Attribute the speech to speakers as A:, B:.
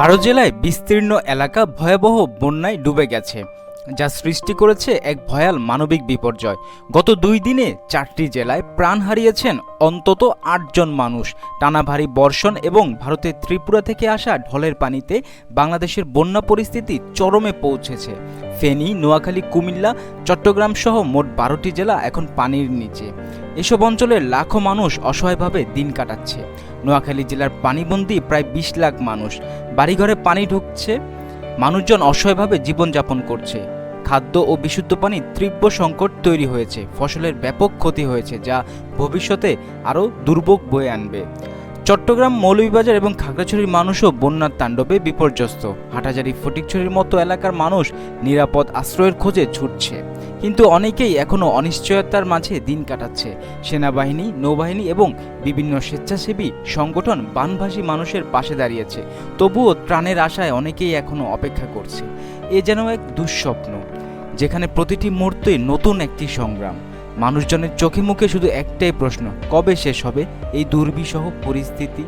A: বারো জেলায় বিস্তীর্ণ এলাকা ভয়াবহ বন্যায় ডুবে গেছে। যা সৃষ্টি করেছে এক ভয়াল মানবিক বিপর্যয়। গত দুই দিনে চারটি জেলায় প্রাণ হারিয়েছেন অন্তত আটজন মানুষ। টানা ভারী বর্ষণ এবং ভারতের ত্রিপুরা থেকে আসা ঢলের পানিতে বাংলাদেশের বন্যা পরিস্থিতি চরমে পৌঁছেছে। ফেনী, নোয়াখালী, কুমিল্লা চট্টগ্রাম সহ মোট বারোটি জেলা এখন পানির নিচে। এসব অঞ্চলের লাখো মানুষ অসহায়ভাবে দিন কাটাচ্ছে। নোয়াখালী জেলার পানিবন্দী প্রায় বিশ লাখ মানুষ। বাড়িঘরে পানি ঢুকছে মানুষজন অসহায়ভাবে জীবনযাপন করছে। খাদ্য ও বিশুদ্ধ পানি তীব্র সংকট তৈরি হয়েছে। ফসলের ব্যাপক ক্ষতি হয়েছে, যা ভবিষ্যতে আরও দুর্ভোগ বয়ে আনবে। চট্টগ্রাম মৌলভীবাজার এবং খাগড়াছড়ির মানুষও বন্যার তাণ্ডবে বিপর্যস্ত। হাটাজারি ফটিকছড়ির মতো এলাকার মানুষ নিরাপদ আশ্রয়ের খোঁজে ছুটছে। কিন্তু অনেকেই এখনও অনিশ্চয়তার মাঝে দিন কাটাচ্ছে। সেনাবাহিনী, নৌবাহিনী এবং বিভিন্ন স্বেচ্ছাসেবী সংগঠন বানভাসী মানুষের পাশে দাঁড়িয়েছে। তবুও ত্রাণের আশায় অনেকেই এখনও অপেক্ষা করছে। এ যেন এক দুঃস্বপ্ন, যেখানে প্রতিটি মুহূর্তে নতুন একটি সংগ্রাম। মানুষজনের চোখে মুখে শুধু একটাই প্রশ্ন কবে শেষ হবে? এই দুর্বিষহ পরিস্থিতি